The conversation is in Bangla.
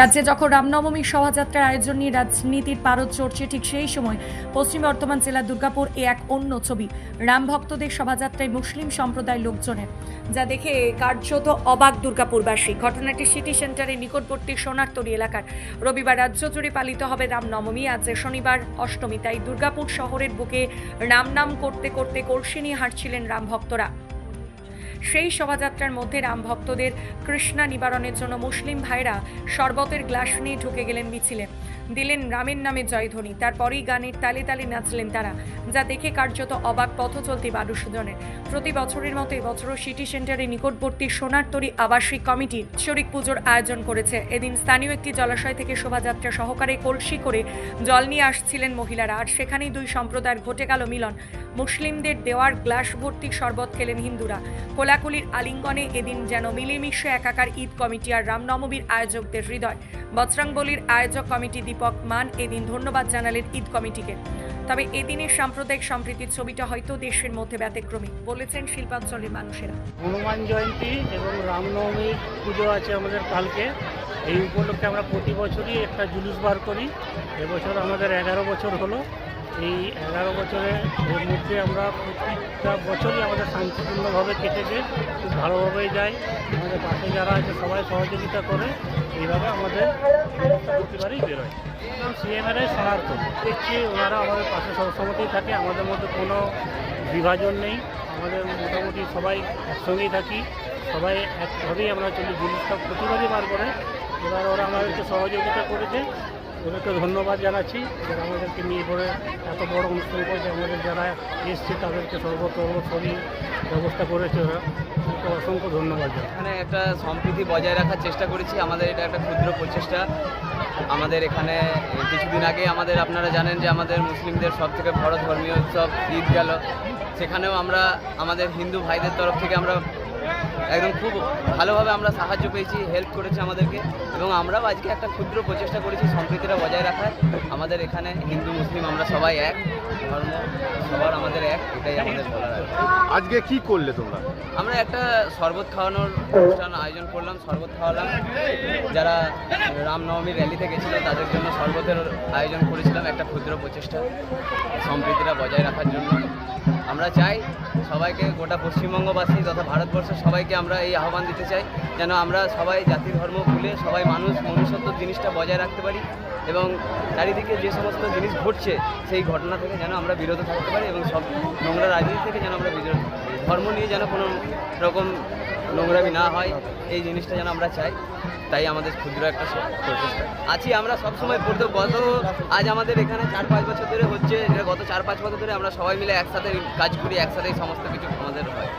রাজ্যে যখন রামনবমী শোভাযাত্রার আয়োজন নিয়ে রাজনীতির পারদ চড়ছে ঠিক সেই সময় পশ্চিম বর্ধমান জেলার দুর্গাপুর এ এক অন্য ছবি। রাম ভক্তদের শোভাযাত্রায় মুসলিম সম্প্রদায় লোকজনের। যা দেখে কার্যত অবাক দুর্গাপুরবাসী। ঘটনাটি সিটি সেন্টারের নিকটবর্তী সোনারতরী এলাকার। রবিবার রাজ্য জুড়ে পালিত হবে রামনবমী। আজ শনিবার অষ্টমী, তাই দুর্গাপুর শহরের বুকে রাম নাম করতে করতে কলসি নিয়ে হাঁটছিলেন রাম ভক্তরা। সেই শোভাযাত্রার মধ্যে রাম ভক্তদের কৃষ্ণা নিবারণের জন্য মুসলিম ভাইরা শরবতের গ্লাস নিয়ে ঢুকে গেলেন মিছিলে। দিলেন রামের নামে জয়ধ্বনি। তারপরেই গানের তালে তালে নাচলেন তারা, যা দেখে কার্যত অবাক পথ চলতি মানুষজনের প্রতি বছরের মতো এবছরও সিটি সেন্টারের নিকটবর্তী সোনারতরী আবাসিক কমিটি শরিক পুজোর আয়োজন করেছে। এদিন স্থানীয় একটি জলাশয় থেকে শোভাযাত্রা সহকারে কলসি করে জল নিয়ে আসছিলেন মহিলারা। আর সেখানেই দুই সম্প্রদায়ের ঘটে গেল মিলন। মুসলিমদের দেওয়ার গ্লাস ভর্তি শরবত খেলেন হিন্দুরা। কোলাকুলির আলিঙ্গনে এদিন যেন মিলেমিশে একাকার ঈদ কমিটি আর রামনবমীর আয়োজকদের হৃদয়। বজরংবলির আয়োজক কমিটি দীপক মান এদিন ধন্যবাদ জানালেন ঈদ কমিটিকে। তবে এদিনের সাম্প্রদায়িক সম্প্রীতির ছবিটা হয়তো দেশের মধ্যে ব্যতিক্রমী, বলেছেন শিল্পাঞ্চলের মানুষেরা। হনুমান জয়ন্তী এবং রামনবমীর পুজো আছে আমাদের কালকে। এই উপলক্ষে আমরা প্রতি বছরই একটা জুলুস বার করি। এবছর আমাদের এগারো বছর হলো। এই এগারো বছরের মধ্যে আমরা প্রত্যেকটা বছরই আমাদের শান্তিপূর্ণভাবে কেটেছে খুব ভালোভাবেই যায়। আমাদের পাশে যারা আছে, সবাই সহযোগিতা করে এইভাবে আমাদের প্রতিবারই বেরোয় এবং সিএমএর শনার্থ দেখছি ওনারা আমাদের পাশে সবসময়তেই থাকে, আমাদের মধ্যে কোনো বিভাজন নেই। আমাদের মোটামুটি সবাই একসঙ্গেই থাকি, সবাই একভাবেই আমরা চলি। জিনিসটা প্রতিবারই বার করে। এবার ওরা আমাদেরকে সহযোগিতা করেছে। ওদেরকে ধন্যবাদ জানাচ্ছি যারা আমাদেরকে নিয়ে পড়ে এত বড় অনুষ্ঠান করেছে। আমাদের যারা এসছে, তাদেরকে সর্বতর্মী ব্যবস্থা করেছে ওরা। অসংখ্য ধন্যবাদ এখানে একটা সম্প্রীতি বজায় রাখার চেষ্টা করেছি। আমাদের এটা একটা ক্ষুদ্র প্রচেষ্টা। আমাদের এখানে কিছুদিন আগে আমাদের আপনারা জানেন যে আমাদের মুসলিমদের সব থেকে বড় ধর্মীয় উৎসব ঈদ গেল। সেখানেও আমরা আমাদের হিন্দু ভাইদের তরফ থেকে আমরা একদম খুব ভালোভাবে আমরা সাহায্য পেয়েছি হেল্প করেছে আমাদেরকে এবং আমরাও আজকে একটা ক্ষুদ্র প্রচেষ্টা করেছি সম্প্রীতিটা বজায় রাখার। আমাদের এখানে হিন্দু মুসলিম আমরা সবাই এক ধর্ম সবার আমাদের এক এটাই আমাদের বলার আজকে কি করলে তোমরা? আমরা একটা শরবত খাওয়ানোর অনুষ্ঠান আয়োজন করলাম শরবত খাওয়ালাম। যারা রামনবমীর র্যালিতে গেছিল তাদের জন্য শরবতের আয়োজন করেছিলাম একটা ক্ষুদ্র প্রচেষ্টা। সম্প্রীতিটা বজায় রাখার জন্য। আমরা চাই সবাইকে গোটা পশ্চিমবঙ্গবাসী তথা ভারতবর্ষের সবাইকে আমরা এই আহ্বান দিতে চাই, যেন আমরা সবাই জাতি ধর্ম ভুলে সবাই মানুষ মনুষ্যত্ব জিনিসটা বজায় রাখতে পারি এবং চারিদিকে যে সমস্ত জিনিস ঘটছে সেই ঘটনা থেকে যেন আমরা বিরত থাকতে পারি এবং সব নোংরা রাজনীতি থেকে যেন আমরা বিরত। ধর্ম নিয়ে যেন কোনো রকম নোংরামি না হয়, এই জিনিসটা যেন আমরা চাই, তাই আমাদের ক্ষুদ্র একটা প্রচেষ্টা। আছি আমরা সবসময় পড়তে গত আজ আমাদের এখানে চার পাঁচ বছর ধরে হচ্ছে, গত চার পাঁচ বছর ধরে আমরা সবাই মিলে একসাথে কাজ করি, একসাথেই সমস্ত কিছু আমাদের হয়।